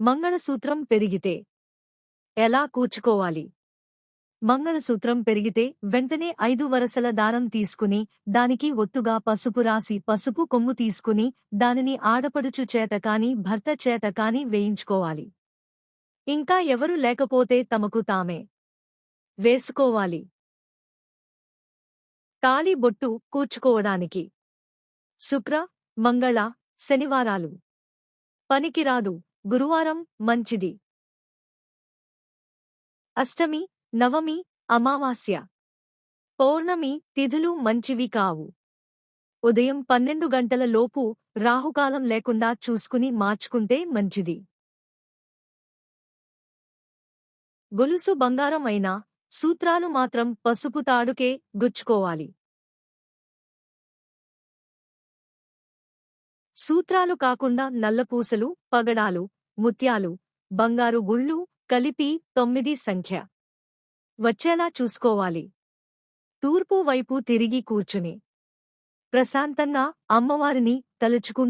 మంగళసూత్రం పెరిగితే ఎలా కూర్చుకోవాలి? మంగళసూత్రం పెరిగితే వెంటనే ఐదు వరసల దారం తీసుకుని దానికి ఒత్తుగా పసుపు రాసి పసుపు కొమ్ము తీసుకుని దానిని ఆడపడుచు చేత కాని భర్త చేత కాని వేయించుకోవాలి. ఇంకా ఎవరు లేకపోతే తమకు తామే వేసుకోవాలి. తాళి బొట్టు కూర్చుకోవడానికి. శుక్ర మంగళ శనివారాలు. పనికిరాదు. గురువారం మంచిది. అష్టమి నవమి అమావాస్య. పౌర్ణమి తిథులు మంచివి కావు. ఉదయం పన్నెండు గంటల లోపు రాహుకాలం లేకుండా చూసుకుని మార్చుకుంటే మంచిది. గొలుసు బంగారం అయినా సూత్రాలు మాత్రం పసుపు తాడుకే గుచ్చుకోవాలి. సూత్రాలు కాకుండా నల్లపూసలు పగడాలు ముత్యాలు బంగారు గుళ్ళు కలిపి తొమ్మిది సంఖ్య. వచ్చేలా చూసుకోవాలి. తూర్పు వైపు తిరిగి కూర్చుని. ప్రశాంతంగా అమ్మవారిని తలుచుకుంటూ